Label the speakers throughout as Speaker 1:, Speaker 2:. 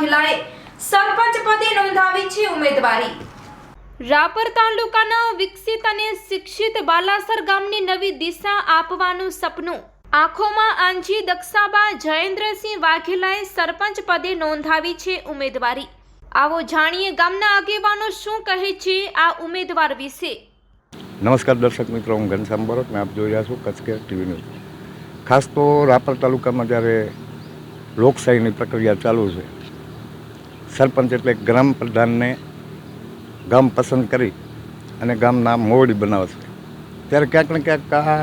Speaker 1: વાઘેલાએ સરપંચ પદે નોંધાવી છે ઉમેદવારી. રાપર તાલુકાના વિકસિત અને શિક્ષિત બાલાસર ગામની નવી દિશા આપવાનું સપનું. આંખોમાં આંજી દક્ષાબા જયેન્દ્રસિંહ વાઘેલાએ સરપંચ પદે નોંધાવી છે ઉમેદવારી. આવો જાણીએ ગામના આગેવાનો શું કહે છે આ ઉમેદવાર વિશે.
Speaker 2: નમસ્કાર દર્શક મિત્રો હું ઘનશ્યામ બરોટ મેં આપ જોઈ રહ્યા છું કચ્છ કેર ટીવી ન્યૂઝ. ખાસ તો રાપર તાલુકામાં જ્યારે લોકશાહીની પ્રક્રિયા ચાલુ છે સરપંચ એટલે ગ્રામ પ્રધાનને ગામ પસંદ કરી અને ગામના મોવડી બનાવે છે ત્યારે ક્યાંક ને ક્યાંક આ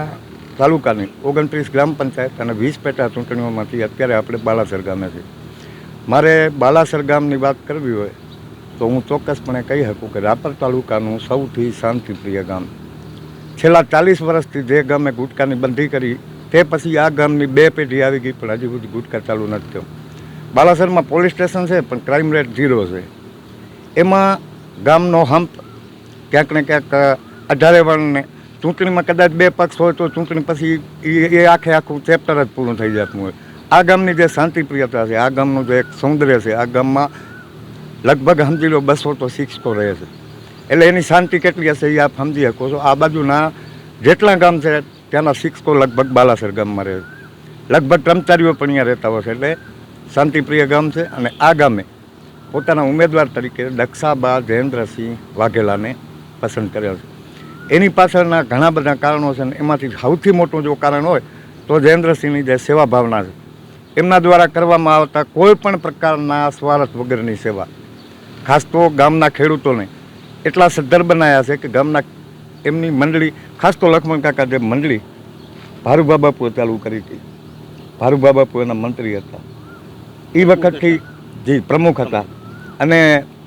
Speaker 2: તાલુકાની ઓગણત્રીસ ગ્રામ પંચાયત અને વીસ પેટા ચૂંટણીઓમાંથી અત્યારે આપણે બાલાસર ગામે છીએ. મારે બાલાસર ગામની વાત કરવી હોય તો હું ચોક્કસપણે કહી શકું કે રાપર તાલુકાનું સૌથી શાંતિપ્રિય ગામ. છેલ્લા ચાલીસ વર્ષથી જે ગામે ગુટકાની બંધી કરી, તે પછી આ ગામની બે પેઢી આવી ગઈ, પણ હજી સુધી ગુટકા ચાલુ નથી થયું. બાલાસરમાં પોલીસ સ્ટેશન છે, પણ ક્રાઇમ રેટ ઝીરો છે. એમાં ગામનો હંપ ક્યાંક ને ક્યાંક અઢારે વર્ણને ચૂંટણીમાં કદાચ બે પક્ષ હોય તો ચૂંટણી પછી એ- આખે આખું ચેપ્ટર જ પૂરું થઈ જતું હોય. આ ગામની જે શાંતિપ્રિયતા છે, આ ગામનું જે એક સૌંદર્ય છે, આ ગામમાં લગભગ સમજી લો બસો તો શિક્ષકો રહે છે. એટલે એની શાંતિ કેટલી હશે એ આપ સમજી શકો છો. આ બાજુના જેટલા ગામ છે, ત્યાંના શિક્ષકો લગભગ બાલાસર ગામમાં રહે છે. લગભગ કર્મચારીઓ પણ અહીંયા રહેતા હોય છે. એટલે શાંતિપ્રિય ગામ છે અને આ ગામે પોતાના ઉમેદવાર તરીકે દક્ષાબા જયેન્દ્રસિંહ વાઘેલાને પસંદ કર્યા છે. એની પાછળના ઘણા બધા કારણો છે અને એમાંથી સૌથી મોટું જો કારણ હોય તો જયેન્દ્રસિંહની જે સેવા ભાવના છે. એમના દ્વારા કરવામાં આવતા કોઈ પણ પ્રકારના સ્વાર્થ વગરની સેવા. ખાસ તો ગામના ખેડૂતોને એટલા સદ્ધર બનાવ્યા છે કે ગામના એમની મંડળી, ખાસ તો લક્ષ્મણ કાકા જે મંડળી ભારુભા બાપુએ ચાલુ કરી હતી. ભારુભા બાપુ એના મંત્રી હતા. એ વખતથી જે પ્રમુખ હતા. અને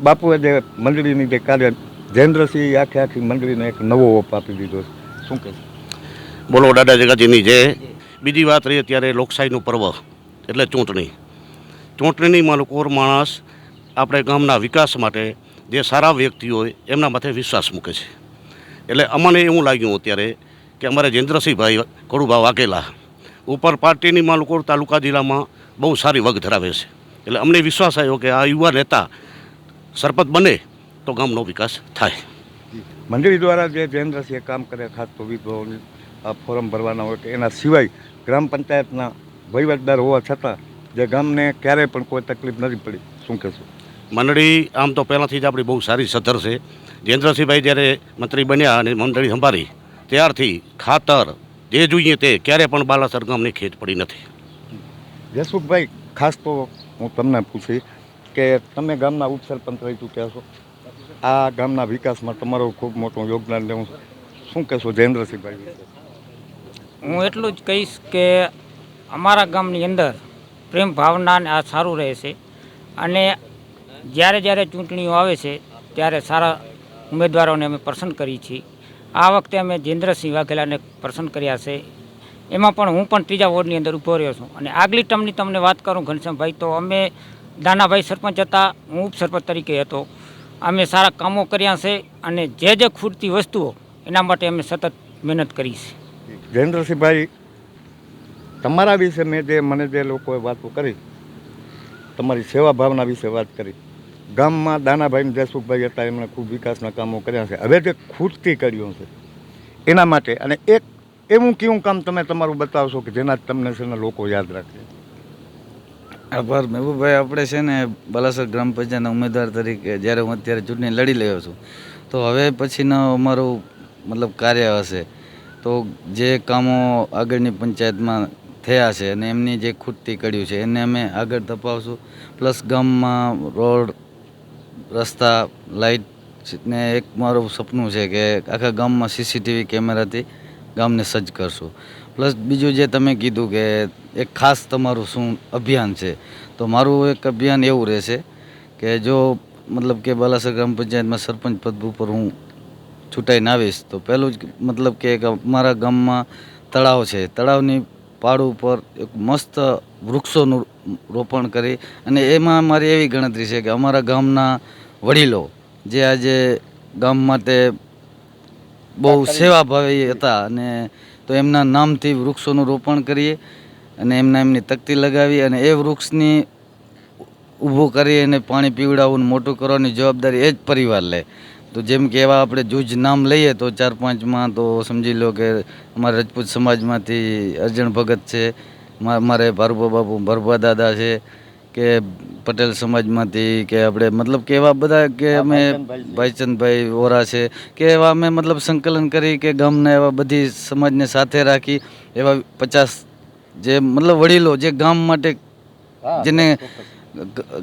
Speaker 2: બાપુએ જે મંડળીની જે કાર્ય, જયેન્દ્રસિંહ આખે આખી મંડળીને એક નવો ઓપ આપી દીધો શું કહે
Speaker 3: બોલો દાદા જગાજીની જય બીજી વાત રહી અત્યારે લોકશાહીનું પર્વ, એટલે ચૂંટણી. ચૂંટણીમાં લોકો માણસ આપણે ગામના વિકાસ માટે જે સારા વ્યક્તિ હોય, એમના માથે વિશ્વાસ મૂકે છે. એટલે અમને એવું લાગ્યું અત્યારે કે અમારે જયેન્દ્રસિંહભાઈ કડુભા વાઘેલા ઉપર પાર્ટીની માં તાલુકા જિલ્લામાં બહુ સારી વગ ધરાવે છે. એટલે અમને વિશ્વાસ આવ્યો કે આ યુવા નેતા સરપંચ બને તો ગામનો વિકાસ થાય.
Speaker 2: મંડળી દ્વારા જે જયેન્દ્રસિંહે કામ કરે ખાસ તો વિધવાઓની આ ફોરમ ભરવાના હોય કે એના સિવાય ગ્રામ પંચાયતના વહીવટદાર હોવા છતાં જે ગામને ક્યારેય પણ કોઈ તકલીફ નથી પડી. શું કહેશું?
Speaker 3: મંડળી આમ તો પહેલાંથી જ આપણી બહુ સારી સધર છે. જયેન્દ્રસિંહભાઈ જ્યારે મંત્રી બન્યા અને મંડળી સંભાળી ત્યારથી ખાતર જે જોઈએ તે ક્યારે પણ બાલાસર ગામની ખેત પડી નથી.
Speaker 2: જસુખભાઈ ખાસ તો હું તમને પૂછી કે તમે ગામના ઉપસરપંચ રહી ચૂક્યા છો આ ગામના વિકાસમાં તમારું ખૂબ મોટું યોગદાન લેવું શું કહેશો જયેન્દ્રસિંહભાઈ
Speaker 4: હું એટલું જ કહીશ કે અમારા ગામની અંદર પ્રેમ ભાવનાને આ સારું રહે છે. અને જ્યારે જ્યારે ચૂંટણીઓ આવે છે ત્યારે સારા ઉમેદવારોને અમે પસંદ કરીએ છીએ. આ વખતે અમે જયેન્દ્રસિંહ વાઘેલાને પસંદ કર્યા છે. એમાં પણ હું પણ ત્રીજા વોર્ડની અંદર ઊભો રહ્યો છું. અને આગલી ટર્મની તમને વાત કરું ઘનશ્યામભાઈ, તો અમે દાનાભાઈ સરપંચ હતા, હું ઉપસરપંચ તરીકે હતો. અમે સારા કામો કર્યા છે અને જે જે ખૂટતી વસ્તુઓ, એના માટે અમે સતત મહેનત કરી છે.
Speaker 2: જયેન્દ્રસિંહભાઈ, તમારા વિશે મેં જે, મને જે લોકોએ વાતો કરી, તમારી સેવા ભાવના વિશે વાત કરી ગામમાં દાનાભાઈ જયસુખભાઈ હતા, એમણે ખૂબ વિકાસના કામો કર્યા છે. હવે જે ખૂટતી કર્યું છે. એના માટે અને એક એવું કેવું કામ તમે તમારું બતાવશો કે જેના તમને છે ને લોકો યાદ રાખે?
Speaker 5: આભાર મહેબૂબભાઈ, આપણે છે ને બાલાસર ગ્રામ પંચાયતના ઉમેદવાર તરીકે જ્યારે હું અત્યારે ચૂંટણી લડી રહ્યો છું, તો હવે પછીનો અમારું મતલબ કાર્ય હશે. તો જે કામો આગળની પંચાયતમાં થયા છે અને એમની જે ખૂટતી કડ્યું છે, એને અમે આગળ તપાવશું પ્લસ ગામમાં રોડ રસ્તા લાઇટ ને એક મારું સપનું છે કે આખા ગામમાં સીસીટીવી કેમેરાથી ગામને સજ્જ કરશું. પ્લસ બીજું જે તમે કીધું કે એક ખાસ તમારું શું અભિયાન છે, તો મારું એક અભિયાન એવું રહેશે કે જો મતલબ કે બાલાસર ગ્રામ પંચાયતમાં સરપંચ પદ ઉપર હું છૂટાઈને આવીશ, તો પહેલું જ મતલબ કે અમારા ગામમાં તળાવ છે. તળાવની પાડ ઉપર એક મસ્ત વૃક્ષોનું રોપણ કરી અને એમાં મારી એવી ગણતરી છે કે અમારા ગામના વડીલો જે આજે ગામ માટે બહુ સેવાભાવી હતા અને તો એમના નામથી વૃક્ષોનું રોપણ કરીએ અને એમના એમની તકતી લગાવી અને એ વૃક્ષની ઊભું કરી અને પાણી પીવડાવવું મોટું કરવાની જવાબદારી એ જ પરિવાર લે. તો જેમ કે એવા આપણે જૂજ નામ લઈએ તો ચાર પાંચમાં તો સમજી લો કે અમારા રજપૂત સમાજમાંથી અર્જણ ભગત છે મારે ભરભા બાપુ ભરભા દાદા છે કે પટેલ સમાજમાંથી કે આપણે મતલબ કે એવા બધા કે અમે ભાઈચંદભાઈ વોરા છે કે એવા અમે મતલબ સંકલન કરી કે ગામના એવા બધી સમાજને સાથે રાખી એવા પચાસ જે મતલબ વડીલો જે ગામ માટે જેને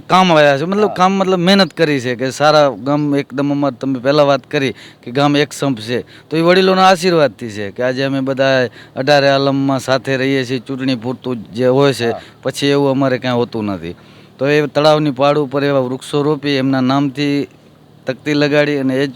Speaker 5: કામ આવ્યા છે. મતલબ કામ મતલબ મહેનત કરી છે કે સારા ગામ એકદમ અમારે તમે પહેલાં વાત કરી કે ગામ એક સંપ છે. તો એ વડીલોના આશીર્વાદથી છે કે આજે અમે બધા અઢારે આલમમાં સાથે રહીએ છીએ. ચૂંટણી પૂરતું જે હોય છે પછી એવું અમારે કાંઈ હોતું નથી. તો એ તળાવની પાડ ઉપર એવા વૃક્ષો રોપી એમના નામથી તકતી લગાડી અને એ જ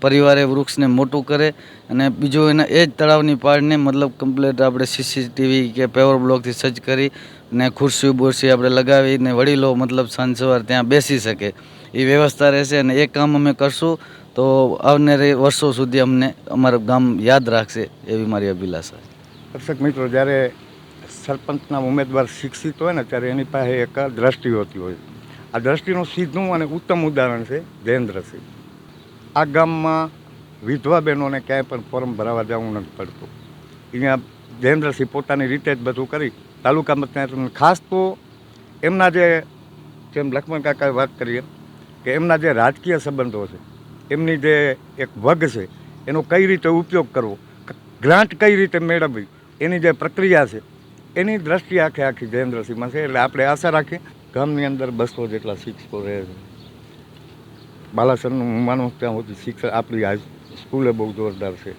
Speaker 5: પરિવારે વૃક્ષને મોટું કરે. અને બીજું એને એ જ તળાવની પાળને મતલબ કમ્પ્લીટ આપણે સીસીટીવી કે પેવર બ્લોકથી સજ્જ કરી ને ખુરશી, બુરશી આપણે લગાવીને વડીલો મતલબ સાંજ સવાર ત્યાં બેસી શકે. એ વ્યવસ્થા રહેશે અને એ કામ અમે કરશું તો આવનારી વર્ષો સુધી અમને અમારું ગામ યાદ રાખશે એવી મારી અભિલાષા
Speaker 2: દર્શક મિત્રો, જ્યારે સરપંચના ઉમેદવાર શિક્ષિત હોય ને, ત્યારે એની પાસે એક દ્રષ્ટિ હોતી હોય. આ દ્રષ્ટિનું સીધું અને ઉત્તમ ઉદાહરણ છે જયેન્દ્રસિંહ. આ ગામમાં વિધવા બહેનોને ક્યાંય પણ ફોર્મ ભરાવા જવું નથી પડતું. અહીંયા જયેન્દ્રસિંહ પોતાની રીતે જ બધું કરી તાલુકા પંચાયત ખાસ તો એમના જે, જેમ લક્ષ્મણ કાકાએ વાત કરીએ કે એમના જે રાજકીય સંબંધો છે, એમની જે એક વગ છે, એનો કઈ રીતે ઉપયોગ કરવો, ગ્રાન્ટ કઈ રીતે મેળવવી, એની જે પ્રક્રિયા છે, એની દ્રષ્ટિ આખે આખી જયેન્દ્રસિંહમાં છે. એટલે આપણે આશા રાખીએ ગામની અંદર બસો જેટલા શિક્ષકો રહે છે. બાલાસરનું હું માનું ત્યાં સુધી શિક્ષક આપણી હાઈ સ્કૂલે બહુ જોરદાર છે.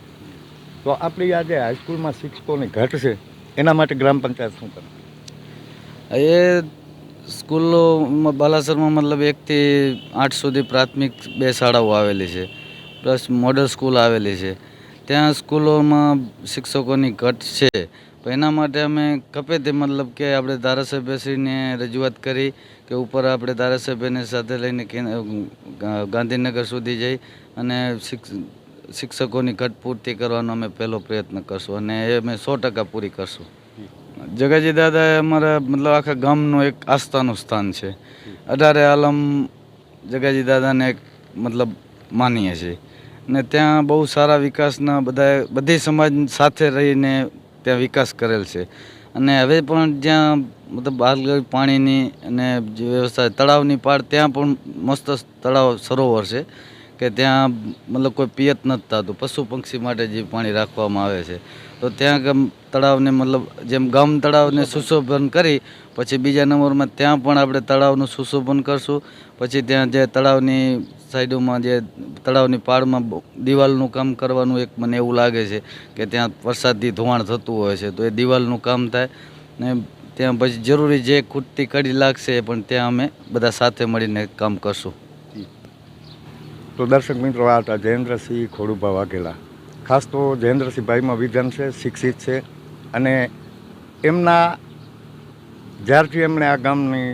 Speaker 2: તો આપણી આજે હાઈસ્કૂલમાં શિક્ષકોની ઘટ છે. એના માટે ગ્રામ પંચાયત શું કરે?
Speaker 5: એ સ્કૂલો બાલાસરમાં મતલબ એકથી આઠ સુધી પ્રાથમિક બે શાળાઓ આવેલી છે, પ્લસ મોડલ સ્કૂલ આવેલી છે. ત્યાં સ્કૂલોમાં શિક્ષકોની ઘટ છે. તો એના માટે અમે કપે તે મતલબ કે આપણે ધારાસભ્યશ્રીને રજૂઆત કરી કે ઉપર આપણે ધારાસભ્યને સાથે લઈને ગાંધીનગર સુધી જઈ અને શિક્ષ શિક્ષકોની ઘટ પૂર્તિ કરવાનો અમે પહેલો પ્રયત્ન કરશું અને એ અમે સો ટકા પૂરી કરશું. જગાજી દાદા એ અમારા મતલબ આખા ગામનું એક આસ્થાનું સ્થાન છે. અઢારે આલમ જગાજી દાદાને એક મતલબ માનીએ છીએ. ને ત્યાં બહુ સારા વિકાસના બધા બધી સમાજ સાથે રહીને ત્યાં વિકાસ કરેલ છે. અને હવે પણ જ્યાં મતલબ હાલ પાણીની અને જે વ્યવસ્થા તળાવની પાડ ત્યાં પણ મસ્ત તળાવ સરોવર છે. કે ત્યાં મતલબ કોઈ પિયત નથી થતું. પશુ પક્ષી માટે જે પાણી રાખવામાં આવે છે. તો ત્યાં ગમ તળાવને મતલબ જેમ ગામ તળાવને સુશોભન. કરી પછી બીજા નંબરમાં ત્યાં પણ આપણે તળાવનું સુશોભન કરશું. પછી ત્યાં જે તળાવની સાઈડોમાં જે તળાવની પાળમાં દિવાલનું કામ કરવાનું એક મને એવું લાગે છે કે ત્યાં વરસાદથી ધોવાણ થતું હોય છે. તો એ દિવાલનું કામ થાય ને ત્યાં પછી જરૂરી જે ખૂટતી કડી લાગશે એ પણ ત્યાં અમે બધા સાથે મળીને કામ કરશું.
Speaker 2: તો દર્શક મિત્રો, આ હતા જયેન્દ્રસિંહ ખોડુભા વાઘેલા. ખાસ તો જયેન્દ્રસિંહભાઈમાં વિધન છે, શિક્ષિત છે અને એમના, જ્યારથી એમણે આ ગામની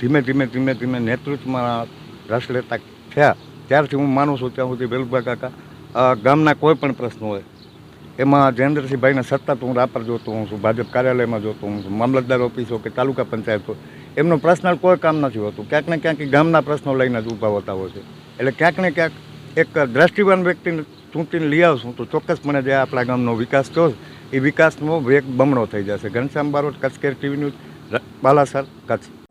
Speaker 2: ધીમે ધીમે ધીમે ધીમે નેતૃત્વમાં રસ લેતા થયા, ત્યારથી હું માનું છું ત્યાં સુધી વેલુભા કાકા ગામના કોઈ પણ પ્રશ્નો હોય, એમાં જયેન્દ્રસિંહભાઈને સતત હું રાપર જોતો હોઉં છું, ભાજપ કાર્યાલયમાં જોતો હોઉં છું, મામલતદાર ઓફિસ હોય કે તાલુકા પંચાયત હોય એમનું પર્સનલ કોઈ કામ નથી હોતું. ક્યાંક ને ક્યાંક ગામના પ્રશ્નો લઈને જ ઊભા હોતા હોય છે. એટલે ક્યાંક ને ક્યાંક એક દ્રષ્ટિવાન વ્યક્તિને ચૂંટીને લઈ આવશું તો ચોક્કસપણે જે આપણા ગામનો વિકાસ થયો એ વિકાસનો વેગ બમણો થઈ જશે. Ghanshyam Barot, Kutch care TV news Balasar, Kutch.